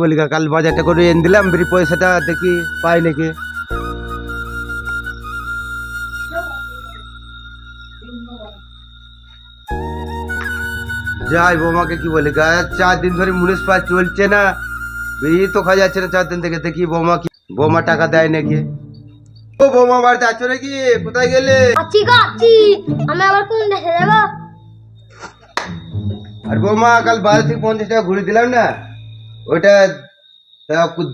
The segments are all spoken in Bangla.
বলি কাল বাজারটা করে এনে দিলাম, বেরি পয়সাটা দেখি পাই নাকি। যাই বৌমাকে কি বলি গা, চার দিন ধরে মুনিশ পাস চলছে না বেরিয়ে তো খাওয়া যাচ্ছে না চার দিন থেকে, দেখি বৌমা কি বৌমা টাকা দেয় নাকি? ও বৌমা বাড়িতে আছো নাকি? কোথায় গেলে? আছি গো আছি। আমি আবার কোন দেশে যাব? আর বৌমা কাল বাজার থেকে পঞ্চাশ টাকা ঘুরে দিলাম না? ওইটা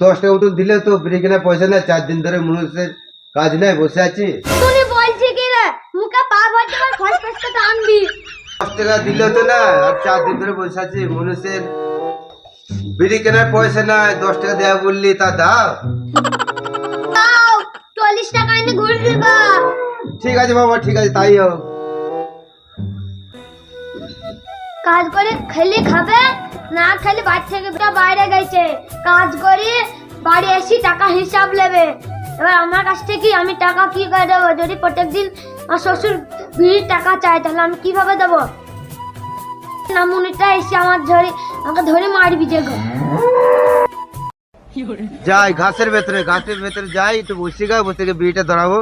দশ টাকা উঠুন দিলে তো কেনা পয়সা না চার দিন ধরে মানুষের কাজ নাই বসে আছি। তুমি বলছি কি রে? মুখে পা ভরতে পার ফস ফস করে আনবি দশ টাকা দিলে তো না আর চার দিন ধরে বসে আছি। মানুষের বিড়ি কেনার পয়সা নাই দশ টাকা বললি তা দাও। দাও চল্লিশ টাকা এনে ঘুরে দিবা। ঠিক আছে বাবা ঠিক আছে তাই হোক। কাজ করে খেলে খাবে না খেলে বাড়ি থেকে বাইরে গেছে। কাজ করে বাড়ি এসে টাকা হিসাব নেবে। এবার আমার কাছ থেকে আমি টাকা কি করে দেবো? যদি প্রত্যেকদিন আমার শ্বশুর বিড়ির টাকা চায় তাহলে আমি কীভাবে দেবো? না মনিটা এসে আমার ধরে, আমাকে ধরে মারবি যে গো। যাই, ঘাসের ভেতরে ঘাসের ভেতরে যাই, একটু বসে গা, বসে গিয়ে বিড়িটা ধরাবো।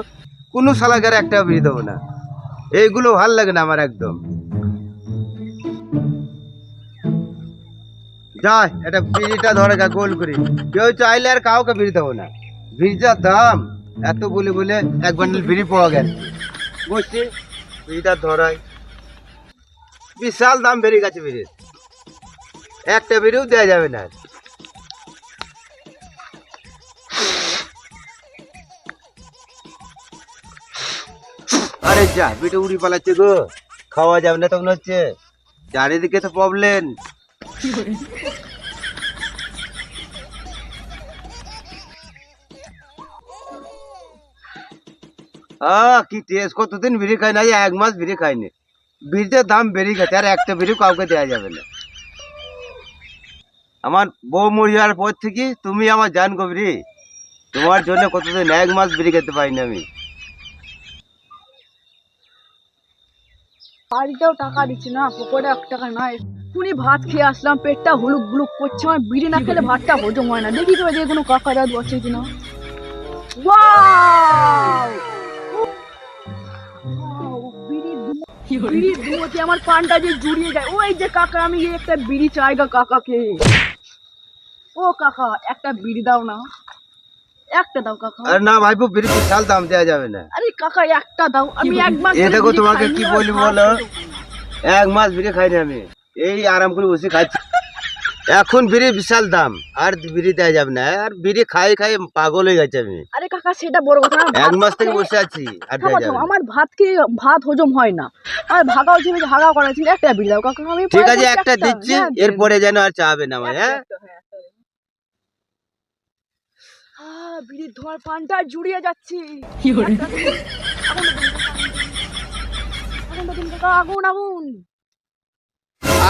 কোনো শালাকার একটা বিড়ি দেবো না। এইগুলো ভালো লাগে না আমার একদম। যাই এটা বিড়িটা ধরে গা, গোল করি। কেউ চাইলে আর কাউকে বিড়ি দেবো না। বিড়িটার দাম এত বলে বলে এক বান্ডেল বিড়ি পাওয়া গেল। বসছি বিড়িটা ধরাই। বিশাল দাম বেড়ে গেছে বিড়ির। একটা বিড়িও দেওয়া যাবে না। আরে যা বিটে উড়ি পালাচ্ছে গো। খাওয়া যাবে না তো মনে হচ্ছে। চারিদিকে তো প্রবলেম আহ, কি টেস্ট কতদিন বিড়ি খাই না এক মাস বিড়ি খাইনি বিড়িটার দাম বেড়ে গেছে, আর একটা বিড়ি কাউকে দেওয়া যাবে না। আমার বউ মরে যাওয়ার পর থেকে তুমি আমার জান গো তোমার জন্য কতদিন এক মাস বিড়ি খেতে পাইনি আমি। বাড়িতেও টাকা দিচ্ছি না, পকেটে এক টাকা নাই। এক্ষুনি ভাত খেয়ে আসলাম, পেটটা হুলুক গুলুক করছে, আমার বিড়ি না খেলে ভাতটা হজম হয় না। দেখি তো যে কোনো কাকা রাত বসে কিনা! বিড়ির ধুঁয়ো- বিড়ির আমার পানটা যে জুড়িয়ে যায়। ওই যে কাকা আমি একটা বিড়ি চাই গা কাকাকে। ও কাকা একটা বিড়ি দাও না। একটা দাও কাকা। আর না ভাইপো বিড়ি বিশাল দাম দেওয়া যাবে না। আরে কাকা একটা দাও। আমি এক মাস এ দেখো তোমাকে কি বলি বলো? এক মাস বিড়ি খাইনি আমি। এই আরাম করে বসে খাচ্ছি। এখন বিড়ি বিশাল দাম আর বিড়ি দেওয়া যাবে না। আর বিড়ি খাই খাই পাগল হয়ে গেছে আমি। আরে কাকা সেটা বড় কথা এক মাস থেকে বসে আছি আর। আমার ভাত কি ভাত হজম হয় না। আর ভাগাও ছিল ভাগা করা ছিল একটা বিড়ি দাও কাকা আমি ঠিক আছে একটা দিচ্ছি হ্যাঁ, এরপরে যেন আর চাবে না আমার হ্যাঁ? হ্যাঁ। বিড়ির ধোঁয়ার পানটা জুড়িয়ে যাচ্ছি। আগুন আগুন আগুন আগুন।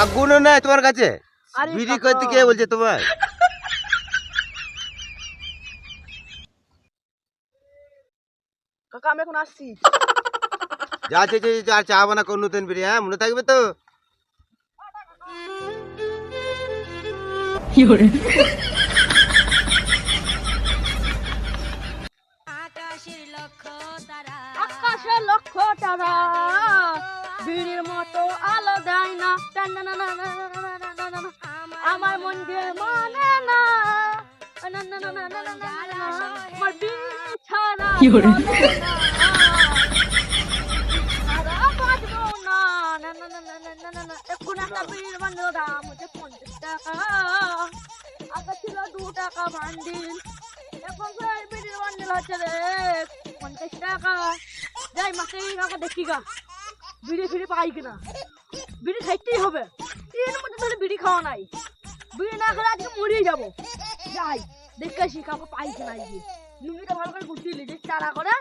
আগুনও নাই তোমার কাছে? বিড়ি। করতে কে বলছে তোমার কাকা আমি এখন আসছি যা আছে যে আর চা বানা কোন নতুন বিড়ি হ্যাঁ মনে থাকবে তো আকাশে লক্ষ তারা বিড়ির মতো আলো দেয় না আমার মন দিয়ে মানে না আমার বিছানা কি করে বান্ডিল এখন বিড়ির বান্ডিল হচ্ছে রে পঞ্চাশ টাকা যাই বিড়ি বিড়ি খাইতেই হবে তিন মধ্যে বিড়ি খাওয়া নাই বিড়ি না খেলে আজকে মরিয়ে যাব। যাই দেখে আসি কাউকে পাই কিনা গিয়ে লুঙ্গিটা ভালো করে গুছিয়ে নিয়ে চারা করে।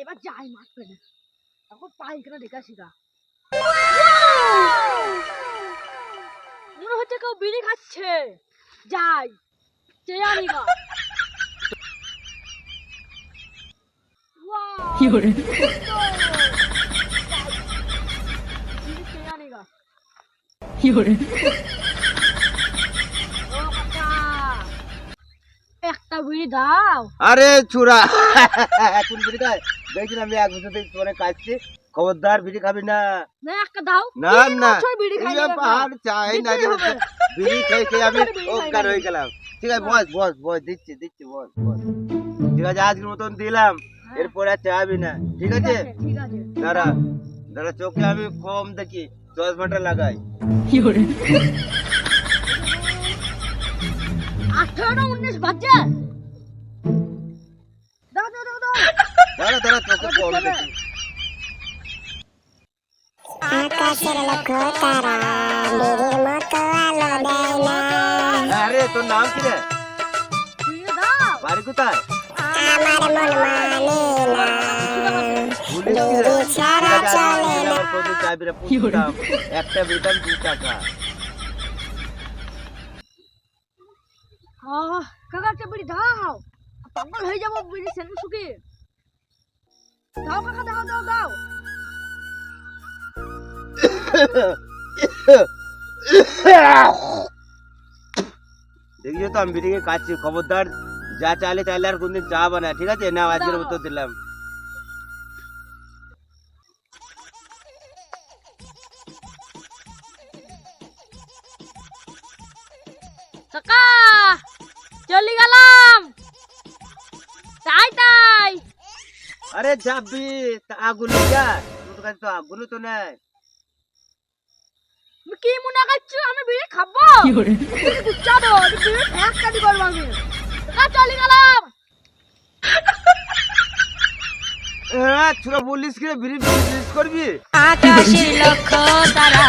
এবার যাই মাছ পেলে এখন পাই কিনা দেখে আসি গা। মনে হচ্ছে কেউ বিড়ি খাচ্ছে। যাই চেয়ে আনি গা। Wow! একটা বিড়ি দাও। আরে চুরা। এখন বিড়ি খায় আমি এক বছর থেকে তোমার কাটছি। খবরদার বিড়ি খাবি না? না একটা দাও। না না। বছর বিড়ি খাই আর চাই না বিড়ি খেয়ে খেয়ে আমি না। হয়ে গেলাম। ঠিক আছে বস বস বস দিচ্ছি দিচ্ছি বস বস। ঠিক আছে আজকের মতন দিলাম। এরপরে আর চাবি না। ঠিক আছে? ঠিক আছে। দাঁড়া দাঁড়া চোখে আমি কম দেখি। দশ ঘণ্টা লাগাই। আঠারোটা উনিশ বাজে। দাঁড়া দাঁড়া চোখে কম দেখি। আকাশের লক্ষ্য তারা বিড়ির মতো আলো দেয় না। আরে তোর নাম কি রে? বাড়ি কোথায়? আমার মন মানে না। ভুলিস কি রে? বিড়ি ছাড়া ঠিক আছে, আজকে চলে না। আমার কত চাবিটা কি হলো? পুষতাম একটা বেতন দু টাকা। আহ, বিড়ি দাও। পাগল হয়ে যাব বিড়ি সেন শুকিয়ে দাও কাকা দাও দাও দাও। দেখিছো তো আমি বিড়িকে কাটছি খবরদার যা চাইলে চাইলে আর কোনদিন চা বানায়। ঠিক আছে? না আজকের মতো দিলাম। কাকা চলে গেলাম। তাই তাই। আরে যাবি তা যা তোর কাছে তো আগুন তো নাই। কি মনে করছ আমি বিড়ি খাব? fiore, বিড়ি ফ্যাক কাটি করব আমি চলে গেলাম। হ্যাঁ ছোট বলিস কি বিড়ি বিড়ি করবি? আকাশের লক্ষ্য তারা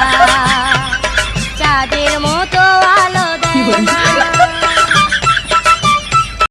চাঁদের মতো আলো। 滚